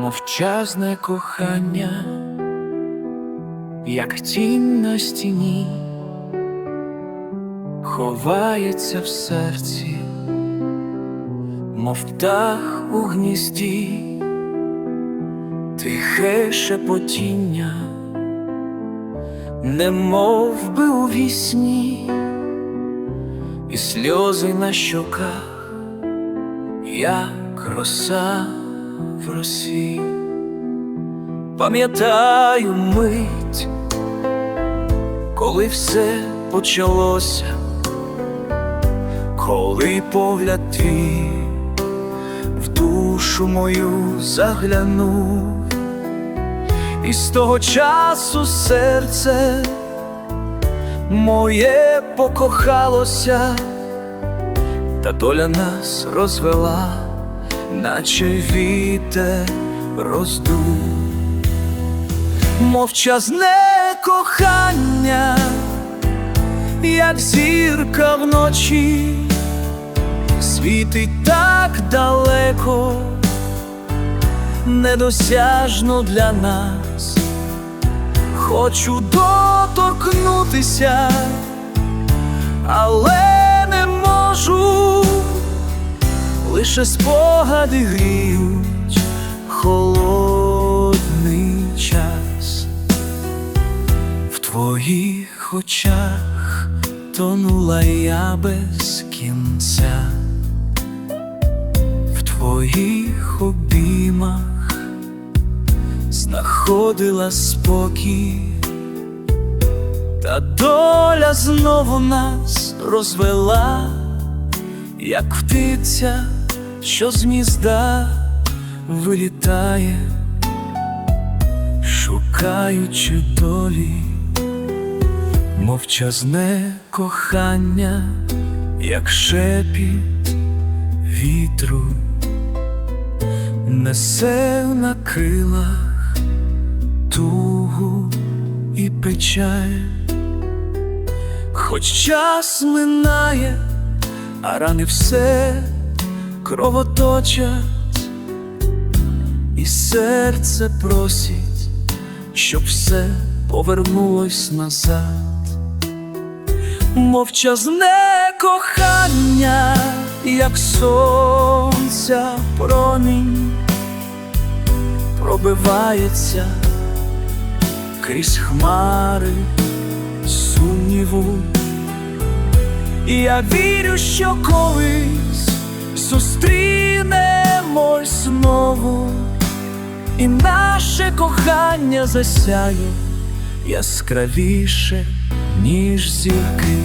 мовчазне кохання, як тінь на стіні, ховається в серці, мов птах у гнізді, тихе шепотіння, немов би у вісні, і сльози на щоках, як роса в росі. Пам'ятаю мить, коли все почалося, коли погляд твій в душу мою заглянув, і з того часу серце моє покохалося, та доля нас розвела, наче вітер роздув мовчазне кохання, як зірка вночі, світить так далеко, недосяжно для нас. Хочу доторкнутися, лише спогади гріють холодний час. В твоїх очах тонула я без кінця, в твоїх обіймах знаходила спокій, та доля знову нас розвела, як птиця, що з гнізда вилітає, шукаючи долі, мовчазне кохання, як шепіт вітру, несе на крилах тугу і печаль, хоч час минає, а рани все кровоточать, і серце просить, щоб все повернулось назад. Мовчазне кохання, як сонця промінь, пробивається крізь хмари сумніву. І я вірю, що колись зустрінемось знову, і наше кохання засяє яскравіше, ніж зірки.